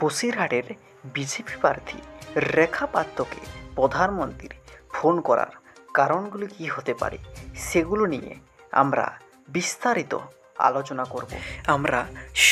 বসিরহাটের বিজেপি প্রার্থী রেখা পাত্রকে প্রধানমন্ত্রীর ফোন করার কারণগুলি কী হতে পারে সেগুলো নিয়ে আমরা বিস্তারিত আলোচনা করব। আমরা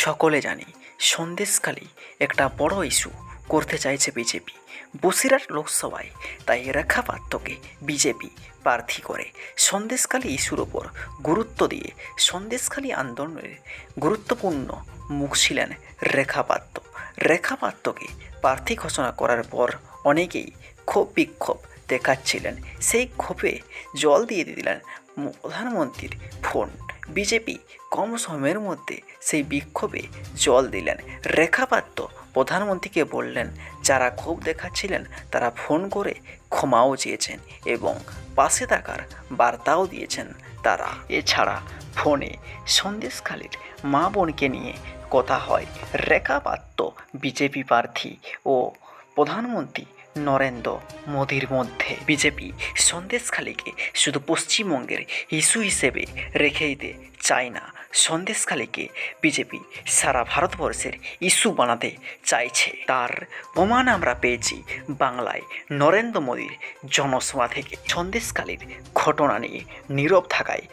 সকলে জানি সন্দেশখালী একটা বড় ইস্যু করতে চাইছে বিজেপি। বসিরহাট লোকসভায় তাই রেখা পাত্রকে বিজেপি প্রার্থী করে সন্দেশখালী ইস্যুর ওপর গুরুত্ব দিয়ে সন্দেশখালী আন্দোলনের গুরুত্বপূর্ণ মুখ ছিলেন রেখা পাত্র। রেখা পাত্রকে প্রার্থী ঘোষণা করার পর অনেকেই ক্ষোভ বিক্ষোভ দেখাচ্ছিলেন। সেই ক্ষোভে জল দিয়ে দিলেন প্রধানমন্ত্রীর ফোন। বিজেপি কম সময়ের মধ্যে সেই বিক্ষোভে জল দিলেন। রেখা পাত্র প্রধানমন্ত্রীকে বললেন, যারা ক্ষোভ দেখাচ্ছিলেন, তারা ফোন করে ক্ষমাও চেয়েছেন এবং পাশে থাকার বার্তাও দিয়েছেন তারা। এছাড়া ফোনে সন্দেশখালীর মা বোনকে নিয়ে কথা হয়। রেখা পাত্র, বিজেপি প্রার্থী ও প্রধানমন্ত্রী নরেন্দ্র মোদির মধ্যে। বিজেপি সন্দেশখালীকে শুধু পশ্চিমবঙ্গের ইস্যু হিসেবে রেখে দিতে চায় না। সন্দেশখালীকে বিজেপি সারা ভারতবর্ষের ইস্যু বানাতে চাইছে। তার প্রমাণ আমরা পেয়েছি বাংলায় নরেন্দ্র মোদীর জনসভা থেকে। সন্দেশখালীর ঘটনা নিয়ে নীরব থাকায়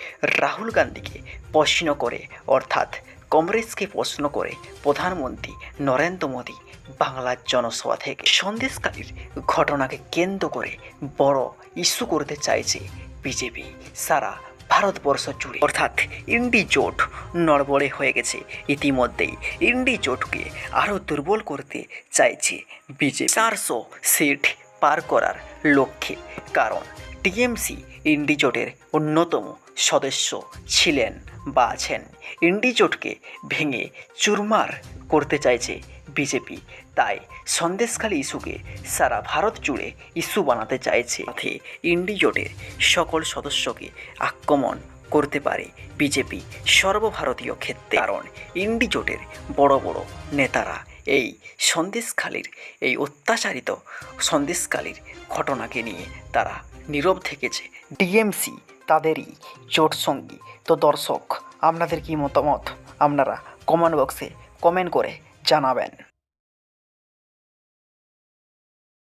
রাহুল গান্ধীকে প্রশ্ন করে, অর্থাৎ কংগ্রেসকে প্রশ্ন করে প্রধানমন্ত্রী নরেন্দ্র মোদী বাংলার জনসভা থেকে সন্দেশকারীর ঘটনাকে কেন্দ্র করে বড় ইস্যু করতে চাইছে বিজেপি। সারা ভারতবর্ষ জুড়ে। অর্থাৎ ইন্ডি জোট নড়বড়ে হয়ে গেছে। ইতিমধ্যেই ইন্ডি জোটকে আরও দুর্বল করতে চাইছে বিজেপি। চারশো সিট পার করার লক্ষ্যে। কারণ টিএমসি ইন্ডি জোটের অন্যতম সদস্য ছিলেন বা আছেন। ইন্ডিজোটকে ভেঙে চুরমার করতে চাইছে বিজেপি। তাই সন্দেশখালী ইস্যুকে সারা ভারত জুড়ে ইস্যু বানাতে চাইছে। সাথে ইন্ডিজোটের সকল সদস্যকে আক্রমণ করতে পারে বিজেপি সর্বভারতীয় ক্ষেত্রে। কারণ ইন্ডিজোটের বড় বড় নেতারা এই সন্দেশখালীর, এই অত্যাচারিত সন্দেশখালীর ঘটনাকে নিয়ে তারা নীরব থেকেছে। ডিএমসি তাদেরই চোট সঙ্গী। তো দর্শক আপনাদের কি মতামত? আপনারা কমেন্ট বক্সে কমেন্ট করে জানাবেন।